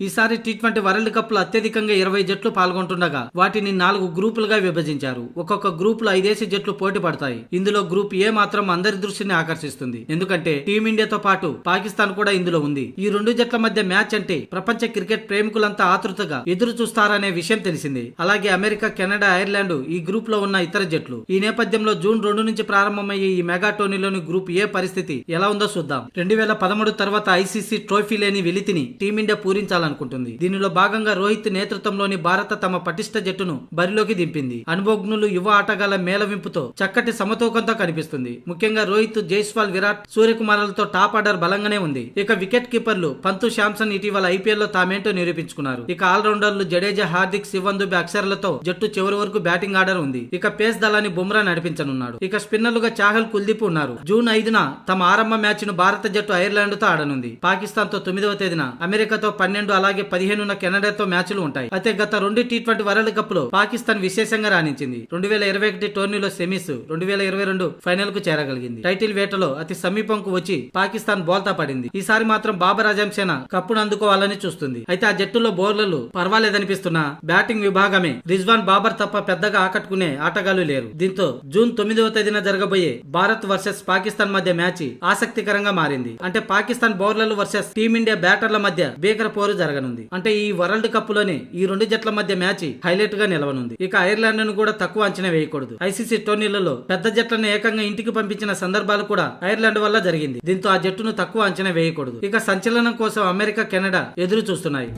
ఈసారి T twenty world కప్లో అత్యధికంగా ఇరవై జట్లు పాల్గొంటుండగా వాటిని నాలుగు గ్రూపులుగా విభజించారు. ఒక్కొక్క గ్రూప్లో ఐదేసి జట్లు పోటీ పడతాయి. ఇందులో గ్రూప్ ఏ మాత్రం అందరి దృష్టిని ఆకర్షిస్తుంది. ఎందుకంటే టీమిండియాతో పాటు పాకిస్తాన్ కూడా ఇందులో ఉంది. ఈ రెండు జట్ల మధ్య మ్యాచ్ అంటే ప్రపంచ క్రికెట్ ప్రేమికులంతా ఆతృతగా ఎదురు చూస్తారనే విషయం తెలిసింది. అలాగే అమెరికా కెనడా ఐర్లాండ్ ఈ గ్రూప్లో ఉన్న ఇతర జట్లు. ఈ నేపథ్యంలో జూన్ రెండు నుంచి ప్రారంభమయ్యే ఈ మెగా టోర్నీలోని గ్రూప్ ఏ పరిస్థితి ఎలా ఉందో చూద్దాం. రెండు వేల పదమూడు తర్వాత ఐసీసీ ట్రోఫీ లేని వెలితిని టీమిండియా పూరించాలి పూరించాలనుకుంటుంది దీనిలో భాగంగా రోహిత్ నేతృత్వంలోని భారత తమ పటిష్ట జట్టును బరిలోకి దింపింది. అనుభవజ్ఞులు యువ ఆటగాళ్ళ మేళవింపుతో చక్కటి సమతూకంతో కనిపిస్తుంది. ముఖ్యంగా రోహిత్ జైస్వాల్ విరాట్ సూర్యకుమార్లతో టాప్ ఆర్డర్ బలంగానే ఉంది. ఇక వికెట్ కీపర్లు పంతు శాంసన్ ఇటీవల ఐపీఎల్లో తామేంటో నిరూపించుకున్నారు. ఇక ఆల్రౌండర్లు జడేజా హార్దిక్ శివన్ దుబే అక్షరాలతో జట్టు చివరి వరకు బ్యాటింగ్ ఆర్డర్ ఉంది. ఇక పేస్ దళాన్ని బుమ్రా నడిపించనున్నాడు. ఇక స్పిన్నర్లుగా చాహల్ కుల్దీప్ ఉన్నారు. జూన్ ఐదున తమ ఆరంభ మ్యాచ్ను భారత జట్టు ఐర్లాండ్తో ఆడనుంది. పాకిస్తాన్తో తొమ్మిదవ తేదీన అమెరికాతో పన్నెండు అలాగే పదిహేను కెనడాతో మ్యాచ్లు ఉంటాయి. అయితే గత రెండు టీ ట్వంటీ వరల్డ్ కప్లో పాకిస్తాన్ విశేషంగా రాణించింది. రెండు వేల ఇరవై ఒకటి టోర్నీలో సెమీస్ రెండు వేల ఇరవై రెండు ఫైనల్కు చేరగలిగింది. టైటిల్ వేటలో అతి సమీపంకు వచ్చి పాకిస్తాన్ బోల్తా పడింది. ఈసారి మాత్రం బాబర్ అజం సేన కప్పును అందుకోవాలని చూస్తుంది. అయితే ఆ జట్టులో బౌలర్లు పర్వాలేదనిపిస్తున్నా బ్యాటింగ్ విభాగమే రిజ్వాన్ బాబర్ తప్ప పెద్దగా ఆకట్టుకునే ఆటగాళ్ళు లేరు. దీంతో జూన్ తొమ్మిదవ తేదీన జరగబోయే భారత్ వర్సెస్ పాకిస్తాన్ మధ్య మ్యాచ్ ఆసక్తికరంగా మారింది. అంటే పాకిస్తాన్ బౌలర్లు వర్సెస్ టీమిండియా బ్యాటర్ల మధ్య భీకర పోరు జరగనుంది. అంటే ఈ వరల్డ్ కప్లోనే ఈ రెండు జట్ల మధ్య మ్యాచ్ హైలైట్గా నిలవనుంది. ఇక ఐర్లాండ్ను కూడా తక్కువ అంచనా వేయకూడదు. ఐసీసీ టోర్నీలలో పెద్ద జట్లను ఏకంగా ఇంటికి పంపించిన సందర్భాలు కూడా ఐర్లాండ్ వల్ల జరిగింది. దీంతో ఆ జట్టును తక్కువ అంచనా వేయకూడదు. ఇక సంచలనం కోసం అమెరికా కెనడా ఎదురు చూస్తున్నాయి